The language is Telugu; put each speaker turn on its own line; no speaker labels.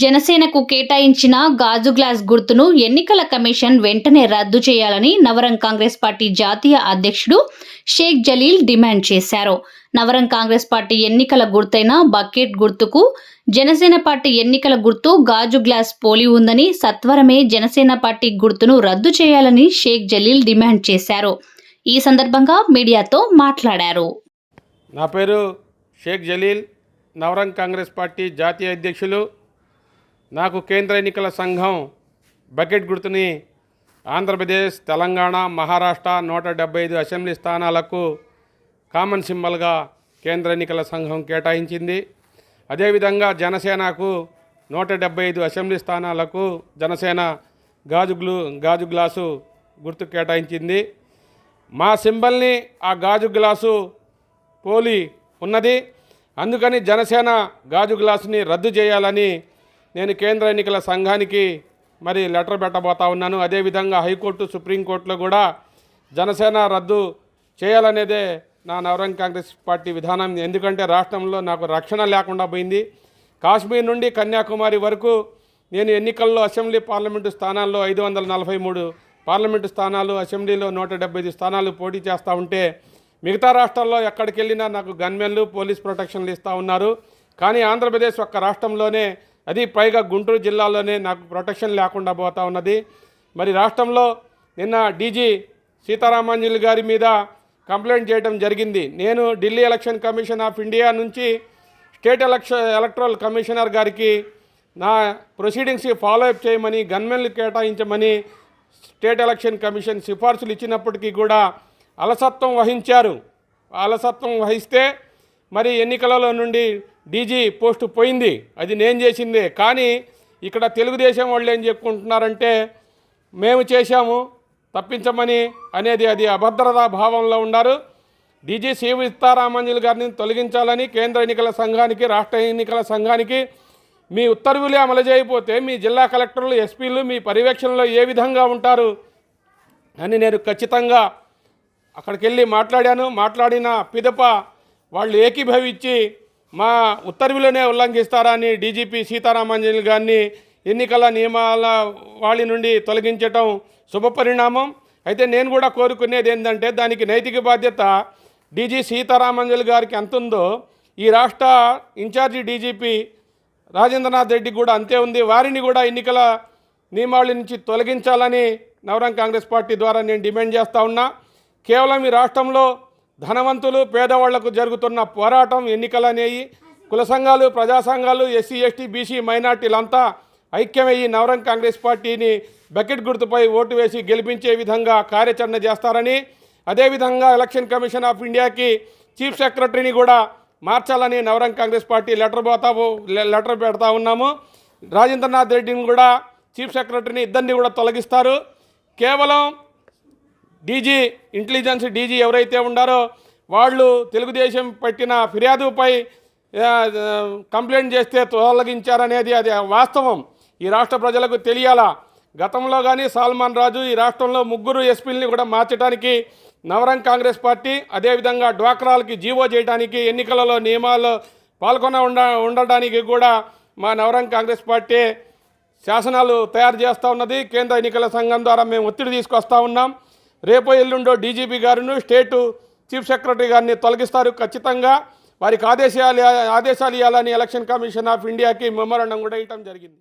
జనసేనకు కేటాయించిన గాజు గ్లాస్ గుర్తును ఎన్నికల కమిషన్ వెంటనే రద్దు చేయాలని నవరం కాంగ్రెస్ పార్టీ జాతీయ అధ్యక్షుడు షేక్ జలీల్ డిమాండ్ చేశారు. నవరం కాంగ్రెస్ పార్టీ ఎన్నికల గుర్తైన బకెట్ గుర్తుకు జనసేన పార్టీ ఎన్నికల గుర్తు గాజు గ్లాస్ పోలి ఉందని సత్వరమే జనసేన పార్టీ గుర్తును రద్దు చేయాలని షేక్ జలీల్ డిమాండ్ చేశారు. ఈ సందర్భంగా మీడియాతో మాట్లాడారు.
నా పేరు షేక్ జలీల్ నవరంగ్ కాంగ్రెస్ పార్టీ జాతీయ అధ్యక్షులు. నాకు కేంద్ర ఎన్నికల సంఘం బకెట్ గుర్తుని ఆంధ్రప్రదేశ్ తెలంగాణ మహారాష్ట్ర నూట డెబ్బై ఐదు అసెంబ్లీ స్థానాలకు కామన్ సింబల్గా కేంద్ర ఎన్నికల సంఘం కేటాయించింది. అదేవిధంగా జనసేనకు నూట డెబ్బై ఐదు అసెంబ్లీ స్థానాలకు జనసేన గాజు గ్లూ గాజు గ్లాసు గుర్తు కేటాయించింది. మా సింబల్ని ఆ గాజు గ్లాసు పోలి ఉన్నది. అందుకని జనసేన గాజు గ్లాసుని రద్దు చేయాలని నేను కేంద్ర ఎన్నికల సంఘానికి మరి లెటర్ పెట్టబోతా ఉన్నాను. అదేవిధంగా హైకోర్టు సుప్రీంకోర్టులో కూడా జనసేన రద్దు చేయాలనేదే నా నవరంగ్ కాంగ్రెస్ పార్టీ విధానం. ఎందుకంటే రాష్ట్రంలో నాకు రక్షణ లేకుండా పోయింది. కాశ్మీర్ నుండి కన్యాకుమారి వరకు నేను ఎన్నికల్లో అసెంబ్లీ పార్లమెంటు స్థానాల్లో ఐదు వందల నలభై మూడు పార్లమెంటు స్థానాలు అసెంబ్లీలో నూట డెబ్బై ఐదు స్థానాలు పోటీ చేస్తూ ఉంటే మిగతా రాష్ట్రాల్లో ఎక్కడికి వెళ్ళినా నాకు గన్మెన్లు పోలీస్ ప్రొటెక్షన్లు ఇస్తూ ఉన్నారు. కానీ ఆంధ్రప్రదేశ్ ఒక్క రాష్ట్రంలోనే అది పైగా గుంటూరు జిల్లాలోనే నాకు ప్రొటెక్షన్ లేకుండా పోతా ఉన్నది. మరి రాష్ట్రంలో నిన్న డీజీ సీతారామాంజలి గారి మీద కంప్లైంట్ చేయడం జరిగింది. నేను Delhi election commission of India నుంచి స్టేట్ ఎలక్షన్ ఎలక్ట్రల్ కమిషనర్ గారికి నా ప్రొసీడింగ్స్ ఫాలో అప్ చేయమని గన్మెన్లు కేటాయించమని స్టేట్ ఎలక్షన్ కమిషన్ సిఫార్సులు ఇచ్చినప్పటికీ కూడా అలసత్వం వహించారు. అలసత్వం వహిస్తే మరి ఎన్నికలలో నుండి డీజీ పోస్టు పోయింది. అది నేను చేసిందే. కానీ ఇక్కడ తెలుగుదేశం వాళ్ళు ఏం చెప్పుకుంటున్నారంటే మేము చేశాము తప్పించమని అనేది అది అభద్రతా భావంలో ఉన్నారు. డీజీ సి సీతారామంజులు గారిని తొలగించాలని కేంద్ర ఎన్నికల సంఘానికి రాష్ట్ర ఎన్నికల సంఘానికి మీ ఉత్తర్వులే అమలు చేయకపోతే మీ జిల్లా కలెక్టర్లు ఎస్పీలు మీ పర్యవేక్షణలో ఏ విధంగా ఉంటారు అని నేను ఖచ్చితంగా అక్కడికి వెళ్ళి మాట్లాడాను. మాట్లాడిన పిదప వాళ్ళు ఏకీభవించి మా ఉత్తర్వులనే ఉల్లంఘిస్తారని డీజీపీ సీతారామంజలి గారిని ఎన్నికల నియమాల వాళ్ళ నుండి తొలగించటం శుభపరిణామం అయితే నేను కూడా కోరుకునేది ఏంటంటే దానికి నైతిక బాధ్యత డీజీ సీతారామాంజలి గారికి ఎంత ఉందో ఈ రాష్ట్ర ఇన్ఛార్జి డీజీపీ రాజేంద్రనాథ్ రెడ్డి కూడా అంతే ఉంది. వారిని కూడా ఎన్నికల నియమావళి నుంచి తొలగించాలని నవరం కాంగ్రెస్ పార్టీ ద్వారా నేను డిమాండ్ చేస్తూ ఉన్నా. కేవలం ఈ రాష్ట్రంలో ధనవంతులు పేదవాళ్ళకు జరుగుతున్న పోరాటం ఎన్నికలనేవి కుల సంఘాలు ప్రజా సంఘాలు ఎస్సీ ఎస్టీ బీసీ మైనార్టీలంతా ఐక్యమయ్యి నవరం కాంగ్రెస్ పార్టీని బకెట్ గుర్తుపై ఓటు వేసి గెలిపించే విధంగా కార్యాచరణ చేస్తారని అదేవిధంగా ఎలక్షన్ కమిషన్ ఆఫ్ ఇండియాకి చీఫ్ సెక్రటరీని కూడా మార్చాలని నవరం కాంగ్రెస్ పార్టీ లెటర్ పోతా లెటర్ పెడతా ఉన్నాము. రాజేంద్రనాథ్ రెడ్డిని కూడా చీఫ్ సెక్రటరీని ఇద్దరిని కూడా తొలగిస్తారు. కేవలం డీజీ ఇంటెలిజెన్స్ డీజీ ఎవరైతే ఉండారో వాళ్ళు తెలుగుదేశం పెట్టిన ఫిర్యాదుపై కంప్లైంట్ చేస్తే తొలగించారనేది అది వాస్తవం. ఈ రాష్ట్ర ప్రజలకు తెలియాలా? గతంలో కానీ సాల్మాన్ రాజు ఈ రాష్ట్రంలో ముగ్గురు ఎస్పీలని కూడా మార్చడానికి నవరంగ్ కాంగ్రెస్ పార్టీ అదేవిధంగా డ్వాక్రాలకి జీవో చేయడానికి ఎన్నికలలో నియమాల్లో పాల్గొన ఉండ ఉండడానికి కూడా మా నవరంగ్ కాంగ్రెస్ పార్టీ శాసనాలు తయారు చేస్తూ ఉన్నది. కేంద్ర ఎన్నికల సంఘం ద్వారా మేము ఒత్తిడి తీసుకొస్తా ఉన్నాం. రేపో ఎల్లుండో డీజీపీ గారును స్టేటు చీఫ్ సెక్రటరీ గారిని తొలగిస్తారు. ఖచ్చితంగా వారికి ఆదేశాలు ఆదేశాలు ఇవ్వాలని ఎలక్షన్ కమిషన్ ఆఫ్ ఇండియాకి మెమోరాండం కూడా ఇవ్వడం జరిగింది.